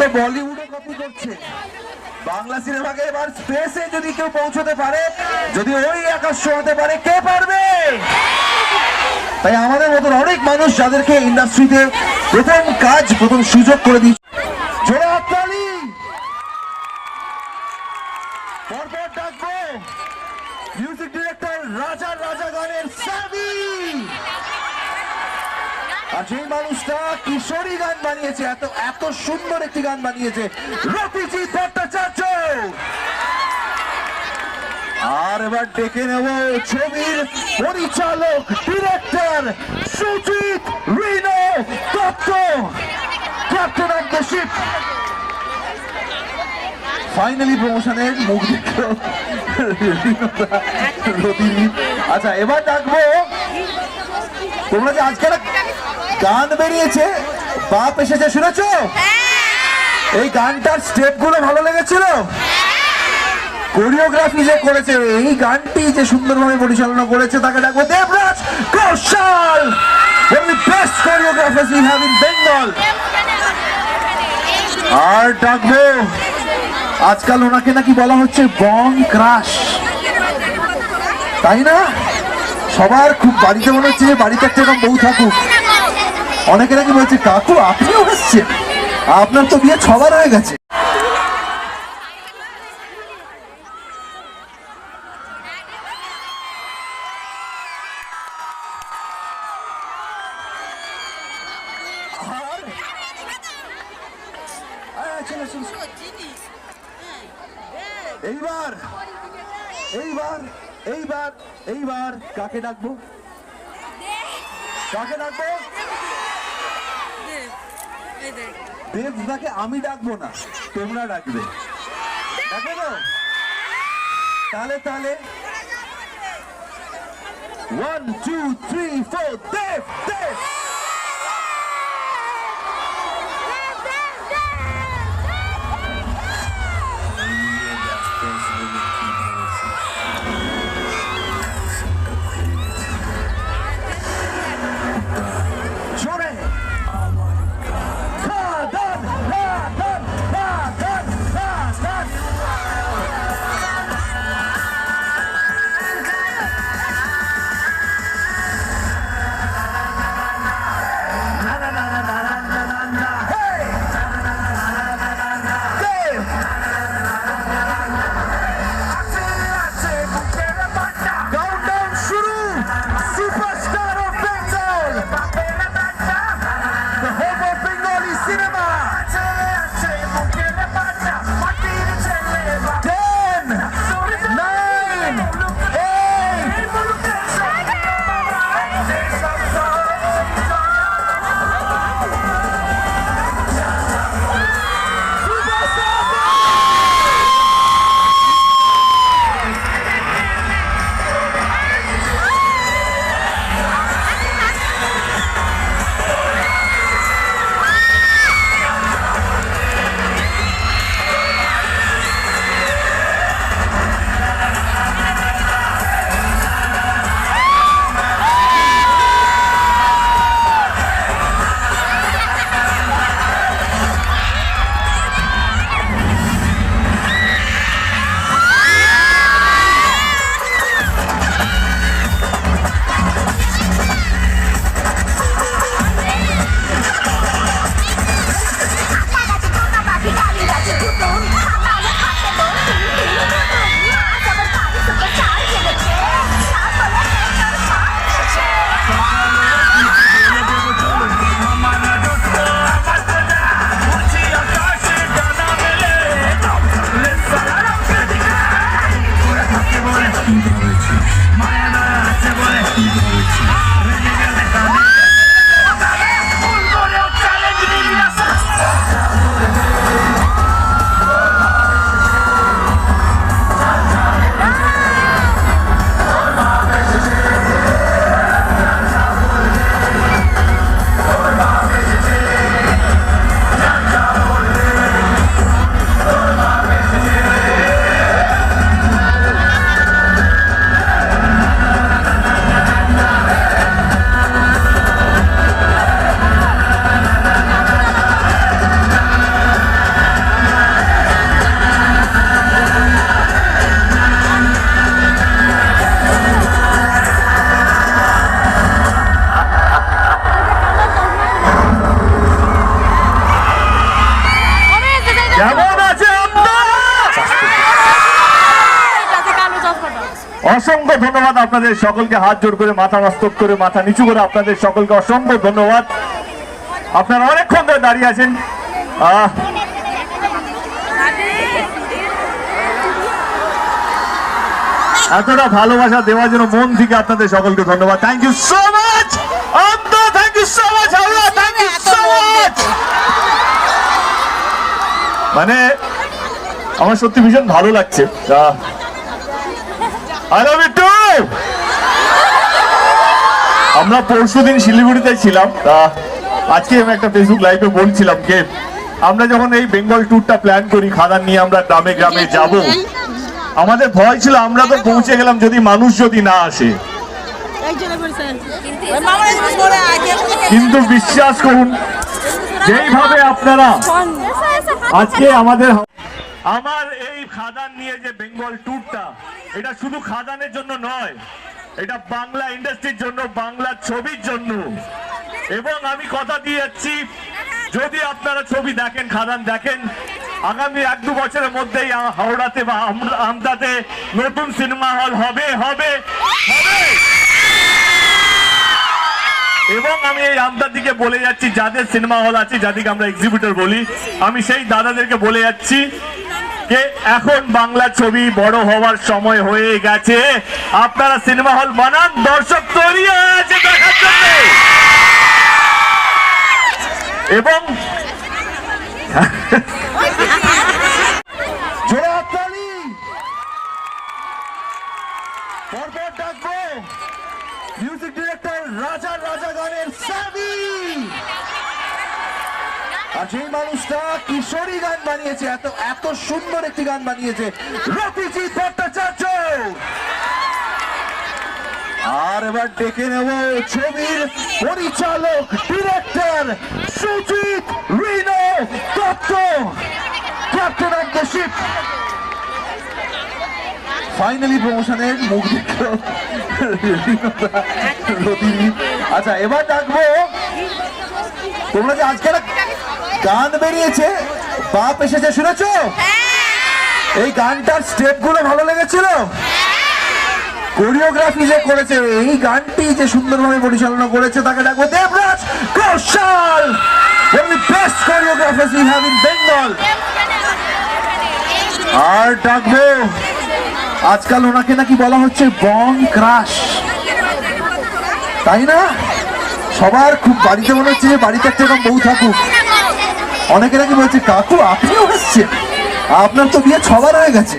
তো বলিউডে কপি করছে। বাংলা সিনেমাকে এবার স্পেসে যদি কেউ পৌঁছতে পারে, যদি ওই আকাশ হতে পারে, কে পারবে? তাই আমাদের মতন অনেক মানুষ যাদেরকে ইন্ডাস্ট্রিতে প্রথম কাজ, প্রথম সুযোগ করে দিচ্ছে জোরে যেই মানুষটা কিশোরী গান বানিয়েছে, এত এত সুন্দর একটি গান বানিয়েছে রতিজিৎ ভট্টাচার্য। আর এবার ডেকে নেব ছবির পরিচালক, director, Sujit Rino Dutta. Captain of the ship. Finally প্রমোশনের মুখ দেখল। আচ্ছা এবার ডাকবো, তোমরা যে আজকে গান বেরিয়েছে বাপ এসেছে শুনেছ? এই গানটার স্টেপগুলো ভালো লেগেছিল? কোরিওগ্রাফি যে করেছে এই গানটি যে সুন্দরভাবে পরিচালনা করেছে তাকে ডাকবো Debraj Ghoshal. One of the best choreographers we have in Bengal. আর ডাকবো আজকাল ওনাকে নাকি বলা হচ্ছে বং ক্রাশ। তাই না? সবার খুব বাড়িতে মনে হচ্ছে যে বাড়িতে একটা এরকম বউ থাকুক। অনেকে নাকি বলছে, কাকু, আপনিও এসছেন। আপনার তো বিয়ে ছবার হয়ে গেছে। চলো। এইবার এইবার এইবার এইবার কাকে ডাকবো? কাকে ডাকবো? দেবদাকে আমি ডাকবো না, তোমরা ডাকবে। ডাকবে তো? তাহলে তাহলে। ওয়ান টু থ্রি ফোর দেব দেব। অসংখ্য ধন্যবাদ আপনাদের সকলকে। হাত জোড় করে, মাথা মস্তক করে, মাথা নিচু করে আপনাদের সকলকে অসংখ্য ধন্যবাদ। আপনারা অনেকক্ষণ ধরে দাঁড়িয়ে আছেন। এতটা ভালোবাসা দেওয়ার জন্য মন থেকে আপনাদের সকলকে ধন্যবাদ। Thank you so much thank you so much thank you so much মানে আমার সত্যি ভীষণ ভালো লাগছে। আমরা পরশুদিন শিলিগুড়িতে ছিলাম। আজকে আমি একটা ফেসবুক লাইভে বলছিলাম যে, আমরা যখন এই বেঙ্গল ট্যুরটা প্ল্যান করি, খাদান নিয়ে আমরা গ্রামে গ্রামে যাব, আমাদের ভয় ছিল আমরা তো পৌঁছে গেলাম যদি মানুষ যদি না আসে। কিন্তু বিশ্বাস করুন, যেইভাবে আপনারা আজকে আমাদের আমার এই খাদান নিয়ে যে বেঙ্গল ট্যুরটা, এটা শুধু খাদানের জন্য নয়, এটা বাংলা ইন্ডাস্ট্রির জন্য, বাংলা ছবির জন্য। এবং আমি কথা দিয়ে যাচ্ছি, যদি আপনারা ছবি দেখেন, খাদান দেখেন, আগামী এক দু বছরের মধ্যেই হাওড়াতে বা আম- আমদাতে নতুন সিনেমা হল হবে হবে হবে। এবং আমি এই আমদার দিকে বলে যাচ্ছি, যাদের সিনেমা হল আছে যাদেরকে আমরা এক্সিবিটর বলি, আমি সেই দাদাদেরকে বলে যাচ্ছি যে এখন বাংলা ছবি বড় হওয়ার সময় হয়ে গেছে। আপনারা সিনেমা হল বানান, দর্শক তৈরি আছে এবং মানুষটা কিশোরী গান বানিয়েছে, এত এত সুন্দর একটি গান বানিয়েছে রতিজিৎ ভট্টাচার্য। আর এবার ডেকে নেব ছবির পরিচালক, director Sujit Rino Dutta. Captain of the ship. Finally প্রমোশনের মুখ দেখল আচ্ছা এবার ডাকবো। তোমরা যে আজকে গান বেরিয়েছে। বাপ এসেছে শুনেছো? এই গানটার স্টেপগুলো ভালো লেগেছিল? কোরিওগ্রাফি যে করেছে এই গানটি যে সুন্দরভাবে পরিচালনা করেছে তাকে ডাকবো দেবরাজ কৌশল one of the best choreographers we have in Bengal আর ডাকবো আজকাল ওনাকে নাকি বলা হচ্ছে বং ক্রাশ। তাই না? সবার খুব বাড়িতে মনে হচ্ছে যে বাড়িতে একটা এরকম বউ থাকুক। অনেকে নাকি বলছে কাকু আপনিও এসছেন। আপনার তো বিয়ে ছবার হয়ে গেছে।